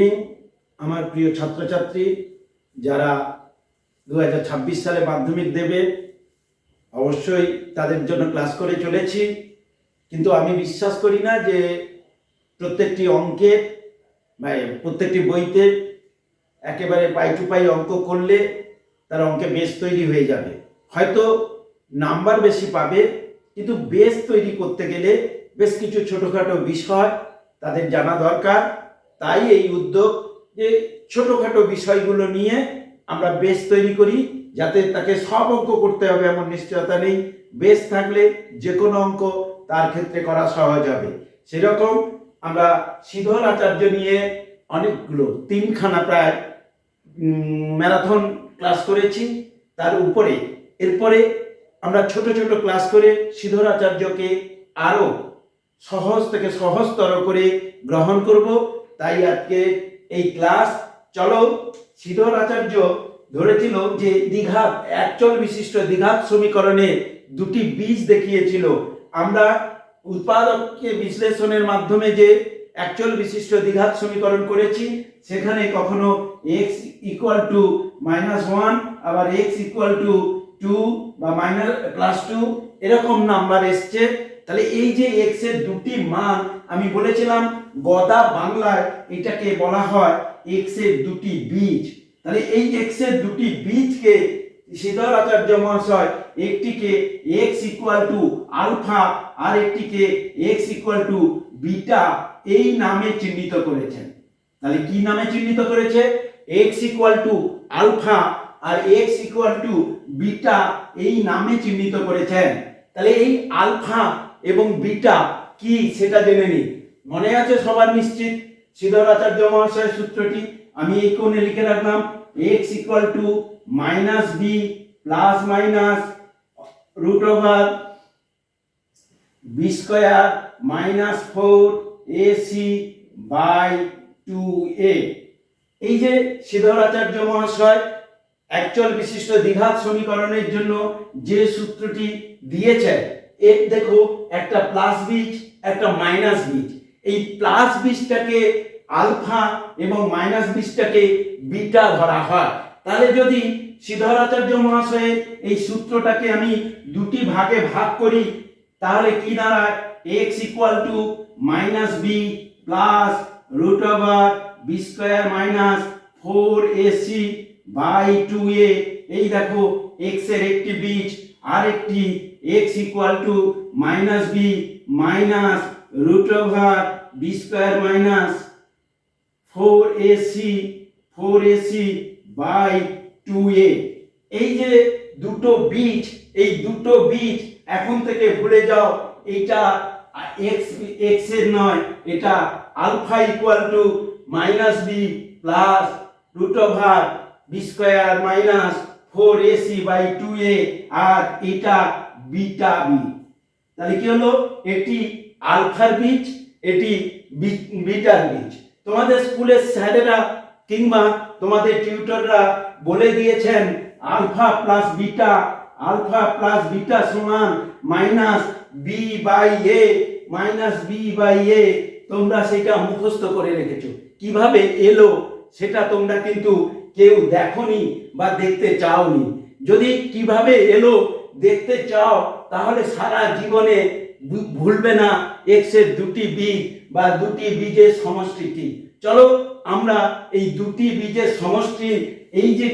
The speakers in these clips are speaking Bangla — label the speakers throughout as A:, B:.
A: ইভিনিং আমার প্রিয় ছাত্রছাত্রী, যারা দু হাজার ছাব্বিশ সালে মাধ্যমিক দেবে, অবশ্যই তাদের জন্য ক্লাস করে চলেছি। কিন্তু আমি বিশ্বাস করি না যে প্রত্যেকটি অঙ্কের বা প্রত্যেকটি বইতে একেবারে পাই টু পাই অঙ্ক করলে তার অঙ্কে বেস তৈরি হয়ে যাবে। হয়তো নাম্বার বেশি পাবে, কিন্তু বেস তৈরি করতে গেলে বেশ কিছু ছোটোখাটো বিষয় তাদের জানা দরকার। তাই এই উদ্যোগ যে ছোটোখাটো বিষয়গুলো নিয়ে আমরা বেস তৈরি করি, যাতে তাকে সব অঙ্ক করতে হবে এমন নিশ্চয়তা নেই। বেস থাকলে যে কোনো অঙ্ক তার ক্ষেত্রে করা সহজ হবে। সেরকম আমরা শ্রীধর আচার্য নিয়ে অনেকগুলো, তিনখানা প্রায় ম্যারাথন ক্লাস করেছি। তার উপরে, এরপরে আমরা ছোট ছোট ক্লাস করে শ্রীধর আচার্যকে আরও সহজ থেকে সহজতর করে গ্রহণ করব। তাই আজকে এই ক্লাস, চলো শ্রীধর আচার্য ধরেছিল যে দ্বিঘাত, একচল বিশিষ্ট দ্বিঘাত সমীকরণে দুটি বীজ দেখিয়েছিল। আমরা উৎপাদককে বিশ্লেষণের মাধ্যমে যে একচল বিশিষ্ট দ্বিঘাত সমীকরণ করেছি, সেখানে কখনো X equal to minus one আবার এক্স ইকুয়াল টু টু বা মাইনাস প্লাস টু এরকম নাম্বার এসছে। তাহলে এই যে এক্সের দুটি মান আমি বলেছিলাম, গদা বাংলায় এটাকে বলা হয় এক্সের দুটি বীজ। তাহলে এই এক্সের দুটি বীজকে শ্রীধর আচার্য মহাশয় একটিকে এক্স ইকুয়াল টু আলফা আর একটিকে এক্স ইকুয়াল টু বিটা এই নামে চিহ্নিত করেছেন। তাহলে কি নামে চিহ্নিত করেছে? এক্স ইকুয়াল টু আলফা আর এক্স ইকুয়াল টু বিটা এই নামে চিহ্নিত করেছেন। তাহলে এই আলফা এবং বিটা কি সেটা জেনে নিই মনে আছে সবার নিশ্চিত? শ্রীধর আচার্য মহাশয়ের সূত্রটি? আমি এই কোণে লিখে রাখলাম X equal to minus B plus minus root over B square minus four A C by two A এই যে শ্রীধর আচার্য মহাশয় একচল বিশিষ্ট দ্বিঘাত সমীকরণের জন্য যে সূত্রটি দিয়েছে এর দেখো একটা প্লাস বীজ একটা মাইনাস বীজ এই প্লাস বীজটাকে আলফা এবং মাইনাস বীজটাকে বিটা ধরা হয়। তাহলে যদি শ্রীধরাচার্য মহাশয়ের এই সূত্রটাকে আমি দুটি ভাগে ভাগ করি, তাহলে কি দাঁড়ায়? X equal to minus B plus root over B square minus four AC by two A এই দেখো এক্সের একটি বীজ আর একটি X equal to minus B minus root over B square minus four AC four AC by two A. এই যে দুটো বীজ, এই দুটো বীজ এখন থেকে ভুলে যাও এইটা এক্স এক্সের নয়, এটা alpha equal to minus B plus root over B square minus four AC by two A আর এটা বিটা বি তাহলে কি হলো? এটি আলফার বীজ, এটি বিটার বীজ। তোমাদের স্কুলের স্যারেরা কিংবা তোমাদের টিউটররা বলে দিয়েছেন, alpha plus beta, alpha plus beta সমান minus B by A minus B by A তোমরা সেটা মুখস্থ করে রেখেছো। কীভাবে এলো সেটা তোমরা কিন্তু কেউ দেখনি বা দেখতে চাওনি। যদি কীভাবে এলো দেখতে চাও, তাহলে সারা জীবনে ভুলবে না এক্সের দুটি বীজ বা দুটি বীজের সমষ্টি কি চলো আমরা এই দুটি বীজের সমষ্টি, এই যে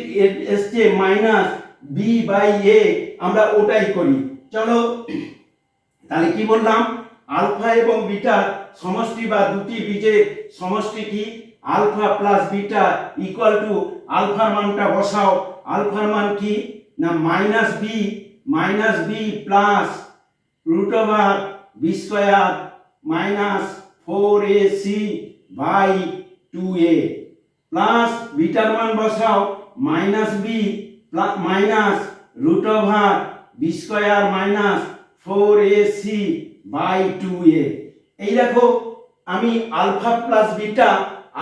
A: এসছে মাইনাস বি বাই এ আমরা ওটাই করি। চলো, তাহলে কি বললাম? আলফা এবং বিটা সমষ্টি বা দুটি বীজের সমষ্টি কি? Alpha plus beta equal to আলফার মানটা বসাও। আলফার মান কি? না minus b minus b plus root over b square minus four a c by two a plus bitter মান বসাও minus b minus root over b square minus four a c by two a এই দেখো, আমি আলফা প্লাস বিটা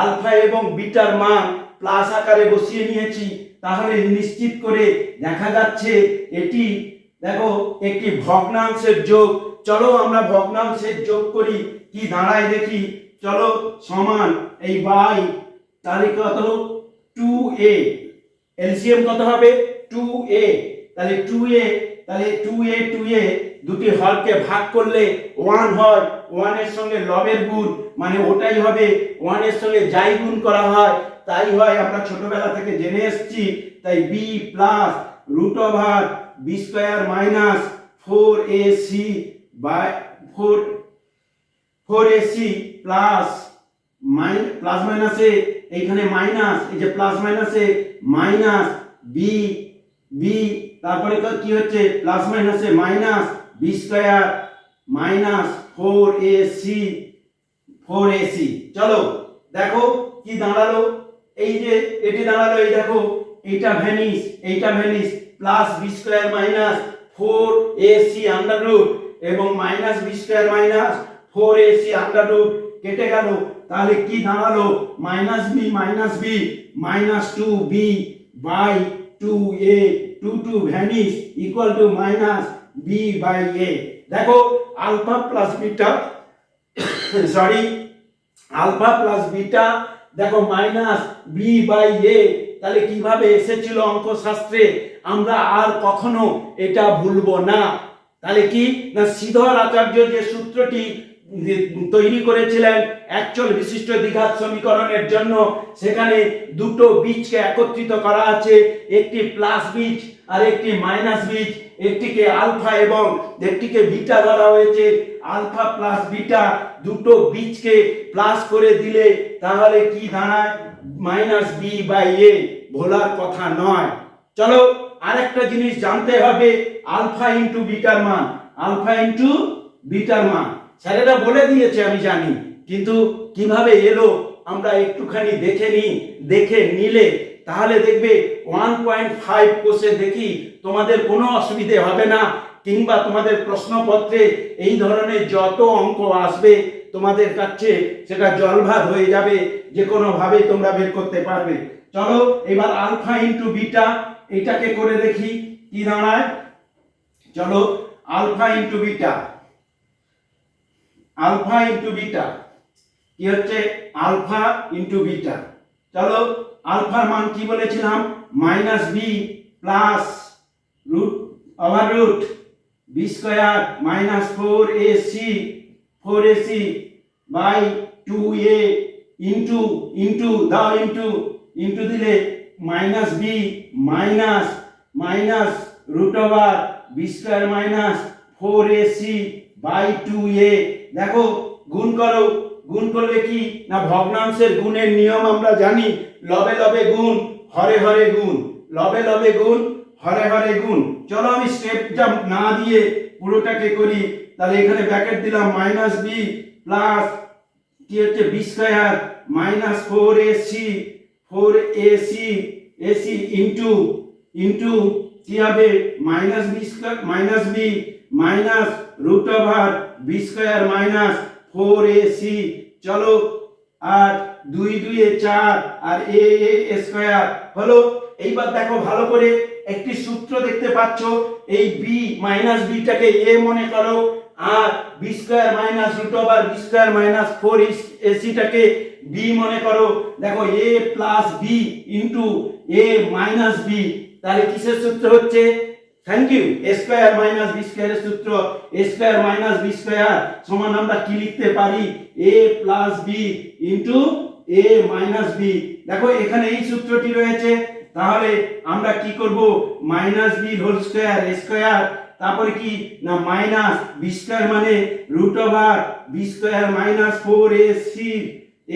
A: আলফা এবং বিটার মান প্লাস আকারে বসিয়ে নিয়েছি। তাহলে নিশ্চিত করে দেখা যাচ্ছে এটি দেখো, একটি ভগ্নাংশের যোগ। চলো আমরা ভগ্নাংশের যোগ করি। কি দাঁড়ায় দেখি? চলো, সমান এই বাই, তাহলে কত টু এ এলসিএম কত হবে? টু এ তাহলে টু এ তাহলে টু এ টু এ দুটি হরকে ভাগ করলে ওয়ান হয়। ওয়ানের সঙ্গে লবের গুণ মানে ওটাই হবে। ওয়ানের সঙ্গে যাই গুণ করা হয়, তাই হয়। আমরা ছোটবেলা থেকে জেনে এসেছি, তাই b plus root over b square minus four a c by four four a c plus mine plus মাইনাসে এইখানে মাইনাস এই যে প্লাস মাইনাসে মাইনাস বি বি তারপরে কি হচ্ছে? প্লাস মাইনাসে minus b square minus four a c four a c চলো, দেখো কি দাঁড়াল? এই যে, এটি দাঁড়াল, এই দেখো। এইটা ভ্যানিস এইটা vanish plus b square minus four a c under root এবং minus b square minus four a c under root কেটে গেল। তাহলে কি দাঁড়াল? Minus b minus b minus two b by two a two two vanish equal to minus b by a দেখো alpha plus beta sorry alpha plus beta দেখো মাইনাস বি বাই এ তাহলে কীভাবে এসেছিল অঙ্কশাস্ত্রে? আমরা আর কখনো এটা ভুলবো না। তাহলে কি? না শ্রীধর আচার্য যে সূত্রটি তৈরি করেছিলেন একচল বিশিষ্ট দ্বিঘাত সমীকরণের জন্য, সেখানে দুটো বীজকে একত্রিত করা আছে, একটি প্লাস বীজ আর একটি মাইনাস বীজ। একটিকে আলফা এবং একটিকে বিটা ধরা হয়েছে। আলফা প্লাস বিটা দুটো বীজকে প্লাস করে দিলে তাহলে কি দাঁড়ায়? মাইনাস বি বাই এ ভোলার কথা নয়। চলো আরেকটা জিনিস জানতে হবে আলফা ইন্টু বিটার মান। আলফা ইন্টু বিটার মান। স্যারেরা বলে দিয়েছে, আমি জানি। কিন্তু কীভাবে এলো, আমরা একটুখানি দেখে নিই, দেখে নিলে তাহলে দেখবে ওয়ান পয়েন্ট ফাইভ কোষে দেখি তোমাদের কোনো অসুবিধে হবে না, কিংবা তোমাদের প্রশ্নপত্রে এই ধরনের যত অঙ্ক আসবে তোমাদের কাছে সেটা জলভাত হয়ে যাবে যে কোনোভাবে তোমরা বের করতে পারবে। চলো, এবার আলফা ইন্টু বিটা, এটাকে করে দেখি, কি দাঁড়ায়? চলো, alpha into beta. Alpha into beta. কি হচ্ছে? Alpha into beta. চলো, আলফার মান কি বলেছিলাম? Minus b plus root, over root b square minus four a c, four a c. By two a into into দাও ইন্টু ইন্টু দিলে minus b minus minus root over b square minus four a c by two a দেখো, গুণ করো, গুণ করলে কি? না ভগ্নাংশের গুণের নিয়ম আমরা জানি, লবে লবে গুণ, হরে হরে গুণ। লবে লবে গুণ, হরে হরে গুণ। চলো আমি স্টেপটা না দিয়ে পুরোটাকে করি। তাহলে এখানে ব্র্যাকেট দিলাম মাইনাস বি প্লাস কি হচ্ছে? B square minus four a c, four a c a c into into কি হবে? Minus b square, minus b, minus root over b square minus four a c. চলো, আর দুই দুইয়ে চার আর এ এ স্কোয়ার হলো। এইবার দেখো ভালো করে একটি সূত্র দেখতে পাচ্ছ। এই বি মাইনাস বিটাকে এ মনে করো আর b square minus root over b square minus four এসিটাকে B মনে করো। দেখো a plus b into a minus b তাহলে কিসের সূত্র হচ্ছে? Thank you a square minus b স্কোয়ারের সূত্র। A square minus b square সমান আমরা কি লিখতে পারি? A plus b into a minus b দেখো, এখানে এই সূত্রটি রয়েছে। তাহলে আমরা কি করব? Minus b whole square a square তারপরে কি? না মাইনাস বি স্কোয়ার মানে root over b square minus four a c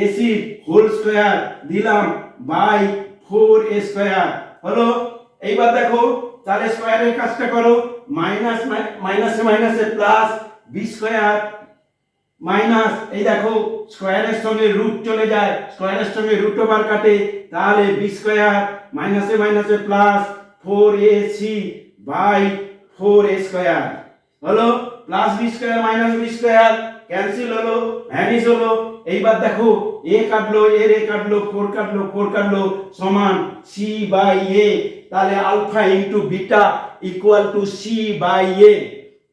A: a c whole square দিলাম বাই ফোর এ স্কোয়ার হলো? এইবার দেখো, তাহলে স্কোয়ারের কাজটা করো। মাইনাস মাইনাসে মাইনাসে প্লাস বি স্কোয়ার মাইনাস এই দেখো স্কোয়ারের সঙ্গে রুট চলে যায়। স্কোয়ারের সঙ্গে রুট ওভার কাটে। তাহলে বি স্কোয়ার মাইনাসে মাইনাসে plus four a c by four a square. হলো plus b square, minus b square, cancel হলো, ভ্যানিশ হলো। এইবার দেখো, এ কাটলো, এর এ কাটলো, ফোর কাটলো ফোর কাটলো সমান সি বাই এ তাহলে alpha into beta equal to c by a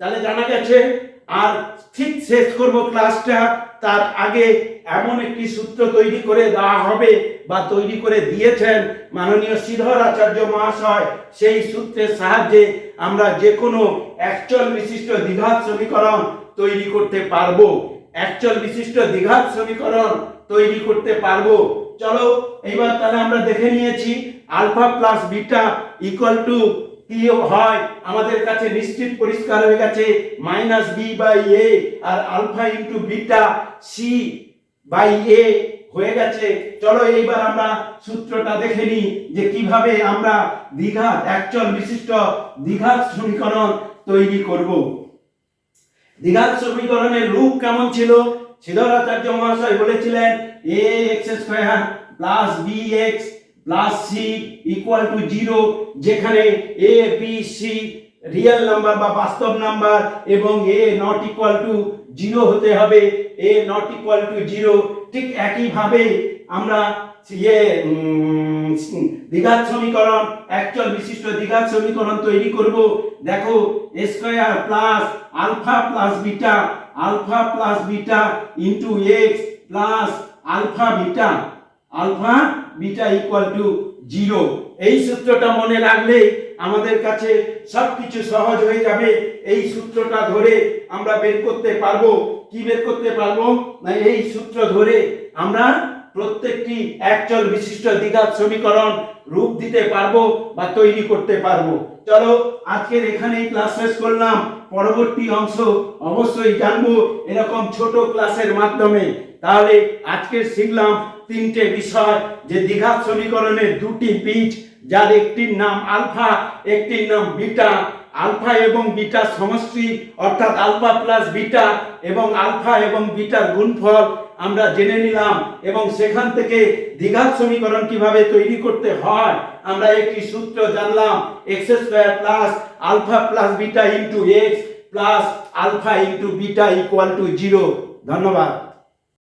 A: তাহলে জানা গেছে আর ঠিক শেষ করব ক্লাসটা তার আগে এমন একটি সূত্র তৈরি করে দেওয়া হবে বা তৈরি করে দিয়েছেন মাননীয় শ্রীধর আচার্য মহাশয়। সেই সূত্রের সাহায্যে আমরা যে কোনো অ্যাকচুয়াল বিশিষ্ট দ্বিঘাত সমীকরণ তৈরি করতে পারব। অ্যাকচুয়াল বিশিষ্ট দ্বিঘাত সমীকরণ তৈরি করতে পারব। চলো, এইবার তাহলে আমরা দেখে নিয়েছি alpha plus beta equal to কি হয়? আমাদের কাছে নিশ্চিত পরিষ্কার হয়ে গেছে minus B by A R alpha into beta c by a হয়ে গেছে। চলো এইবার আমরা সূত্রটা দেখে নিই যে কীভাবে আমরা দ্বিঘাত অ্যাকচুয়াল বিশিষ্ট দ্বিঘাত সমীকরণ তৈরি করব। দ্বিঘাত সমীকরণের রূপ কেমন ছিল? শ্রীধরাচার্য মহাশয় বলেছিলেন a x square plus b x plus c equal to zero যেখানে a b c real number বা বাস্তব নাম্বার এবং a not equal to zero হতে হবে। A not equal to zero ঠিক একইভাবে আমরা ইয়ে দ্বিঘাত সমীকরণ অ্যাকচুয়াল বিশিষ্ট দ্বিঘাত সমীকরণ তৈরি করব। দেখো square plus alpha plus beta alpha plus beta into x plus alpha beta alpha beta equal to zero এই সূত্রটা মনে রাখলে আমাদের কাছে সব কিছু সহজ হয়ে যাবে। এই সূত্রটা ধরে আমরা বের করতে পারব। কি বের করতে পারব? না, এই সূত্র ধরে আমরা প্রত্যেকটি একচল বিশিষ্ট দ্বিঘাত সমীকরণ রূপ দিতে পারব বা তৈরি করতে পারব। চলো, আজকের এখানেই ক্লাস শেষ করলাম। পরবর্তী অংশ অবশ্যই জানব এরকম ছোট ক্লাসের মাধ্যমে। তাহলে আজকের শিখলাম তিনটে বিষয়, যে দ্বিঘাত সমীকরণের দুটি বীজ যার একটির নাম আলফা, একটির নাম বিটা। আলফা এবং বিটা সমষ্টি, অর্থাৎ আলফা প্লাস বিটা এবং আলফা এবং বিটার গুণফল আমরা জেনে নিলাম এবং সেখান থেকে দ্বিঘাত সমীকরণ কীভাবে তৈরি করতে হয়, আমরা একটি সূত্র জানলাম x square plus alpha plus beta into x plus alpha into beta equal to zero ধন্যবাদ।